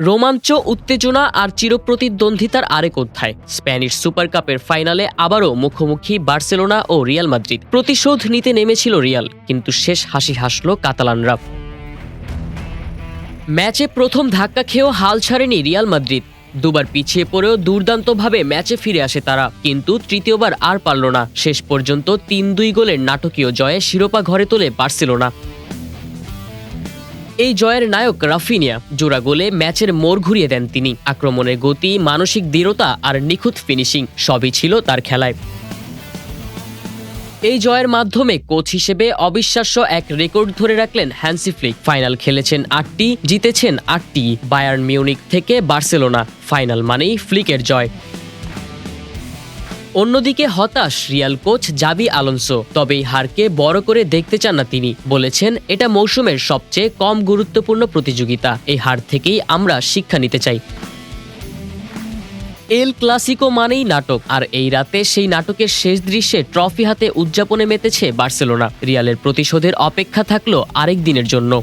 রোমাঞ্চ, উত্তেজনা আর চিরপ্রতিদ্বন্দ্বিতার আরেক অধ্যায়। স্প্যানিশ সুপার কাপের ফাইনালে আবারও মুখোমুখি বার্সেলোনা ও রিয়াল মাদ্রিদ। প্রতিশোধ নিতে নেমেছিল রিয়াল, কিন্তু শেষ হাসি হাসল কাতালানরা। ম্যাচে প্রথম ধাক্কা খেয়েও হাল ছাড়েনি রিয়াল মাদ্রিদ। দুবার পিছিয়ে পড়েও দুর্দান্তভাবে ম্যাচে ফিরে আসে তারা, কিন্তু তৃতীয়বার আর পারল না। শেষ পর্যন্ত তিন দুই গোলের নাটকীয় জয়ে শিরোপা ঘরে তোলে বার্সেলোনা। এই জয়ের নায়ক রাফিনিয়া জোড়া গোলে ম্যাচের মোড় ঘুরিয়ে দেন তিনি। আক্রমণের গতি, মানসিক দৃঢ়তা আর নিখুঁত ফিনিশিং সবই ছিল তার খেলায়। এই জয়ের মাধ্যমে কোচ হিসেবে অবিশ্বাস্য এক রেকর্ড ধরে রাখলেন হ্যান্সি ফ্লিক। ফাইনাল খেলেছেন আটটি, জিতেছেন আটটি। বায়ার্ন মিউনিক থেকে বার্সেলোনা। ফাইনাল মানেই ফ্লিকের জয়। অন্যদিকে হতাশ রিয়াল কোচ জাবি আলোনসো, তবে হারকে বড় করে দেখতে চান না তিনি, বলেছেন এটা মৌসুমের সবচেয়ে কম গুরুত্বপূর্ণ প্রতিযোগিতা। এই হার থেকেই আমরা শিক্ষা নিতে চাই। এল ক্লাসিকো মানেই নাটক, আর এই রাতে সেই নাটকের শেষ দৃশ্যে ট্রফি হাতে উদযাপনে মেতেছে বার্সেলোনা। রিয়ালের প্রতিশোধের অপেক্ষা থাকল আরেক দিনের জন্য।